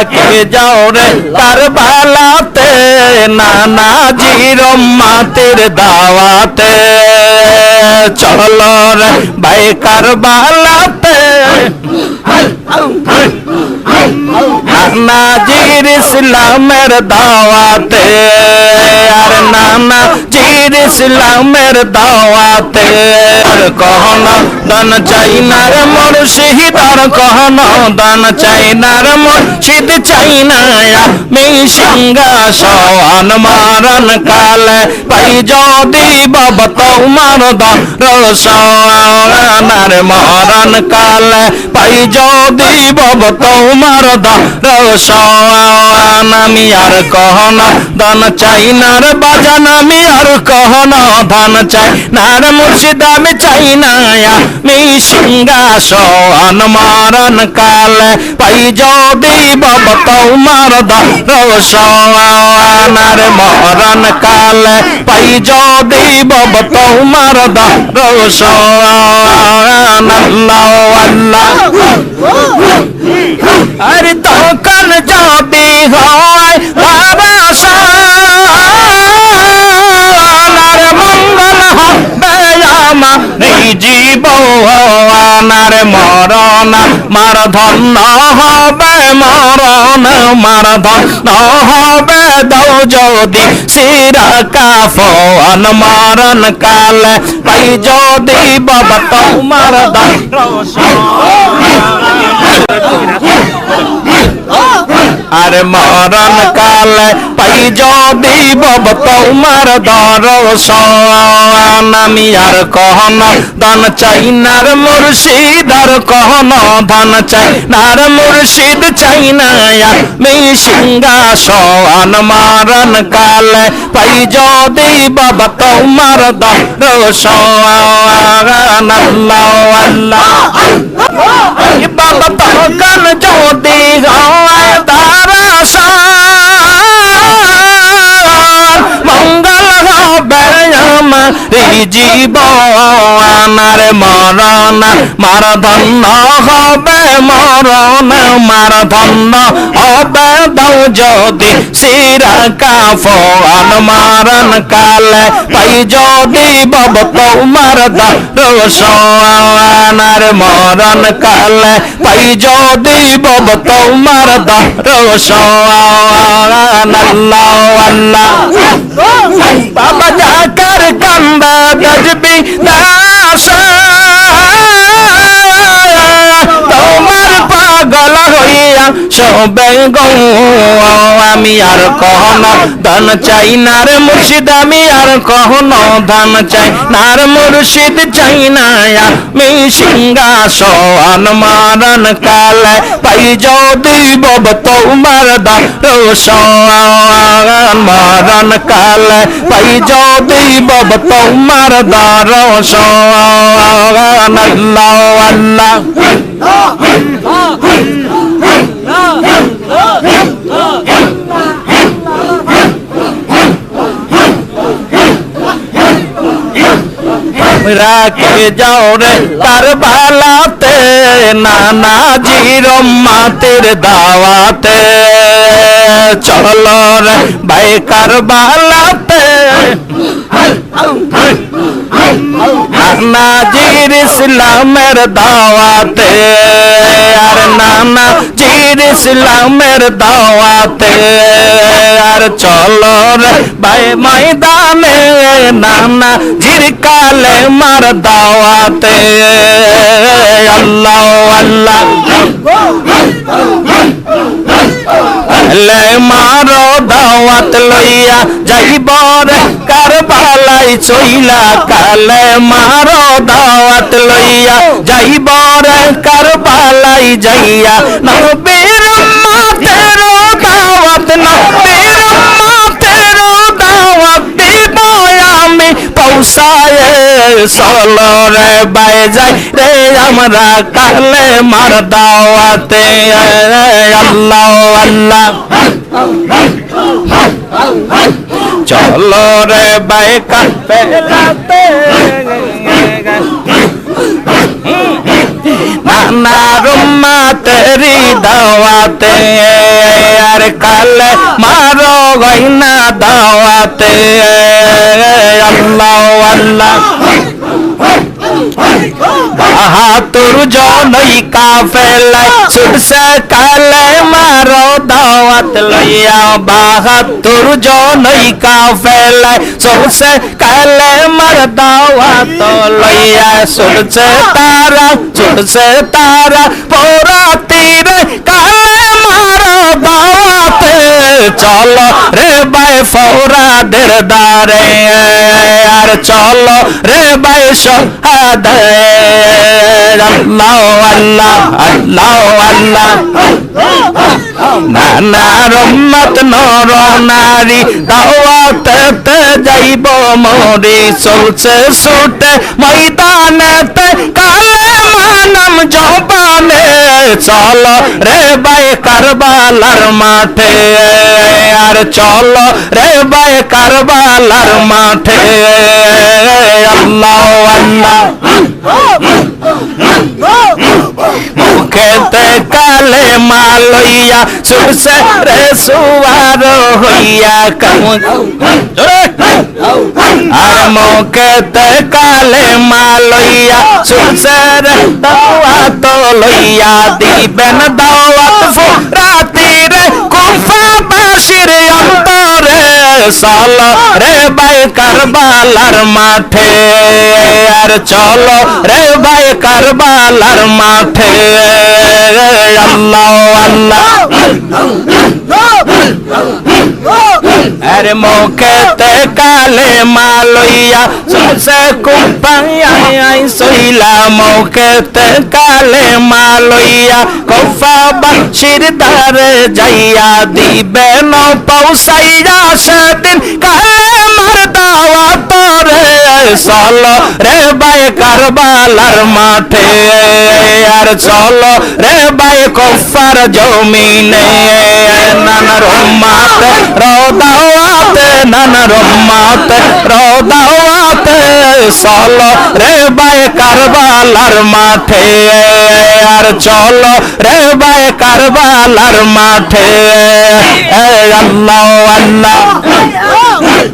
রাখে যাও রে কারবালাতে নানা জির মাতের দাওয়াতে। চলো রে ভাই কারবালাতে নাজির ইসলামের দাওয়াতে। জির ইসলামের দাওয়াতে কহন দান চাইনার মুর্শিদ, আর কহন দান চাইনার মুর্শিদ চাইনা আমি সিংহাসন মারণ কালে। পাই যদি বাবা তোমার দরসানার মরণ কালে পাই যদি বাবা তোমার দরসান আমি আর কহন, দান চাইনার বাজান, আমি আর কহন, ধান চাই নার মুর্শিদ, আমি চাই না আমি সিংহাসন মারণ কালে। পাই যদি বাবা তোমার দরসানার মরণ কালে। পাই যদি বাবা তোমার দরসান আল্লাহ আল্লাহ। আরে তখন যদি হয় বাবা সার মঙ্গল হবে আমার এই জীবনার মরণ মার ধন্য হবে মরণ মার ধন্য হবে দৌ যদি শিরা কাফন মরণ কালে। পাই যদি বাবা তোমার আর মরণ কালে পাই যদি বব তোমার দর্শন। আমি আর কহন দান চাই, নার মুর্শিদ আর কহন ধান চাই, নার মুর্শিদ চাই না আমি সিংহাসন। মারণ কালে পাই যদি বাবা তোমার দর্শন। আল্লাহ আল্লাহ বাবা তখন যদি হয় আমার জীবনার মরণ মার ধন্য হবে, মরণ মার ধন্য হবে। দৌ যদি সিরা কাফন মারণ কালে পাই যদি বব তোমার দর্শনার মরণ কালে পাই যদি বব তোমার দর্শন আল্লাহ আল্লাহ কান্দা গজবি দাস তোমার পাগল হইয়া সবে গো আমি আর কহন ধন চাই নার মুর্শিদ আমি আর কহন ধন চাই নার মুর্শিদ চাই না আমি সিংহাসন মারণ কালে পাই যদি বব তোমার দর্শন মারণ কালে পাই যদি বব তোমার দর্শন আল্লাহ আল্লাহ রাখে যাও রে কারবালাতে নানা জিরম মাতের দাওয়াতে। চল রে ভাই কারবালাতে নাজির ইসলামের দাওয়াতে, আর নানা জির ইসলামের দাওয়াতে, আর চলো রে ভাই ময়দানে নানা জির কালে মার দাওয়াতে। আল্লাহ আল্লাহ। লে মারো দাওয়াত লইয়া যাইব রে কারবালাই চইলা কালে মারো দাওয়াত লইয়া যাইব রে কারবালাই যাইয়া নবীর মাতের দাওয়াত নবীর মাতের দাওয়াত দিব আমি পৌঁছায় রে বাই যাই। রে আমরা কালে মার দাওয়াতে আল্লাহ আল্লাহ। চলো রে বাই কাপেলাতে নানার উম্মাতেরি দাওয়াতে আর কালে মারো গয়না দাওয়াতে আল্লাহ আল্লাহ বাহাতুর জনই কাফেলায় ছুটছে কালে মারো দাওয়াত লইয়া বাহাতুর জনই কাফেলায় ছুটছে কালে মার দাওয়াত লইয়া ছুটছে তারা ছুটছে তারা পোরা তীরে কালে চলো রে বাই ফৌরাদের দারে আর চলো রে বাই সোহাদে আল্লাহ আল্লাহ আল্লাহ আল্লাহ। নানার উম্মত নর নারী দাওয়াতে যাইব। মরি চলছে ছুটে ময়দানেতে, কালে মানম জবানে চল রে বাই কারবালার মাঠে। আর চল রে বাই কারবালার মাঠে। আল্লাহ আল্লাহ। মুখেতে কালে মালইয়া, সুরসে রে সুয়ার হইয়া কাম। আর মুখেতে কালে মালইয়া সুরসে রে দাওয়াত লইয়া দিবেন দাওয়াত ফুরাতিরে কুফাবাসীর অন্তরে সাল রে বাই কারবালার মাঠে আর চলো রে বাই কারবালার মাঠে আল্লাহ আল্লাহ আরে মুখেতে কালে মালইয়া সে কুপাই সইলা মুখেতে কালে মালইয়া কফা বাছির দারে যাইয়া দিবে ন পৌসাইয়া সেদিন কালে মার দাওয়া তোরে চলো রে বাই কারবালার মাঠে আর চলো রে বাই কফার জমিনে রহমাতে, রদাওয়াতে, নানা রহমাতে, রদাওয়াতে, চলো রে বাই কারবালার মাঠে। আর চল রে বাই কারবালার মাঠে। আল্লাহ। আল্লাহ।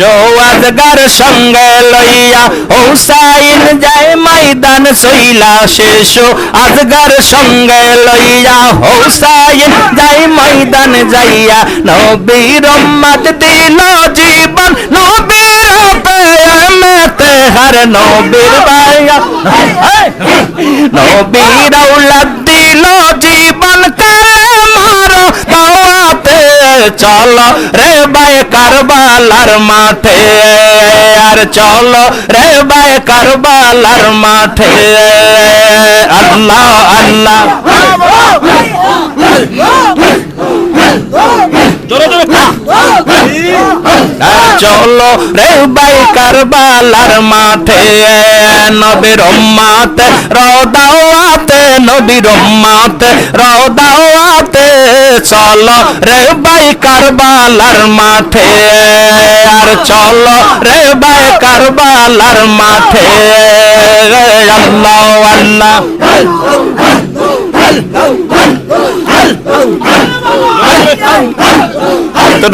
শেষো আজগার সঙ্গে লইয়া হুসাইন যায় ময়দান সইলা শেষো আজগার সঙ্গে লইয়া হুসাইন যায় ময়দান যাইয়া নবীর উম্মত দিল জীবন, নবীর প্রেমেতে হার, নবীর বায়া নবীর আউলাদ চলো রে বাই কারবালার মাঠে। আর চলো রে বাই কারবালার মাঠে। আল্লাহ আল্লাহ। চলো রে বাই কারবালার মাঠে নবীর উম্মাতে রদাওয়াতে নবীর উম্মাতে রদাওয়াতে চলো রে বাই কারবালার মাঠে আর চলো রে বাই কারবালার মাঠে। আল্লাহ আল্লাহ।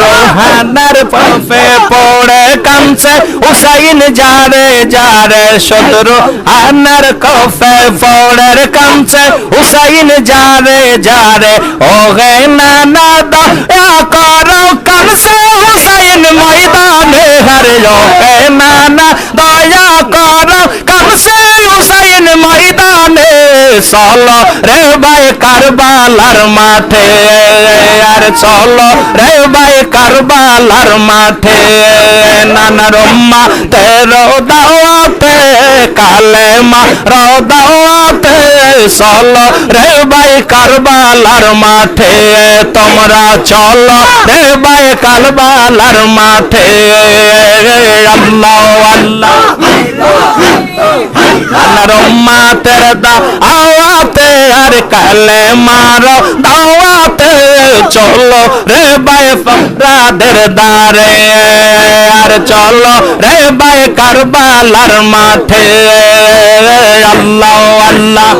রোহানার পফে পড়ে কামছে হুসাইন যারে যারে শত্রু আনার কফে পড়ে কামছে হুসাইন যারে যারে ও গে নানা দয়া করো কামছে হুসাইন ময়দানে হারে ও গে নানা দয়া করো কামছে হুসাইন ময়দানে চলো রে ভাই কারবালার মাঠে, আর চলো রে ভাই কারবালার মাঠে। নানা রম্মা তেরো দাওয়াতে কালে মা রো দাওয়াতে চলো রে ভাই কারবালার মাঠে। তোমরা চলো রে ভাই কারবালার মাঠে। আল্লাহ আল্লাহ। নরমাতের দাওয়াতে আর কালে মারো দাওয়াতে চলো রে ভাই ফরাদের দারে আর চলো রে ভাই কারবালার মাঠে আল্লাহ আল্লাহ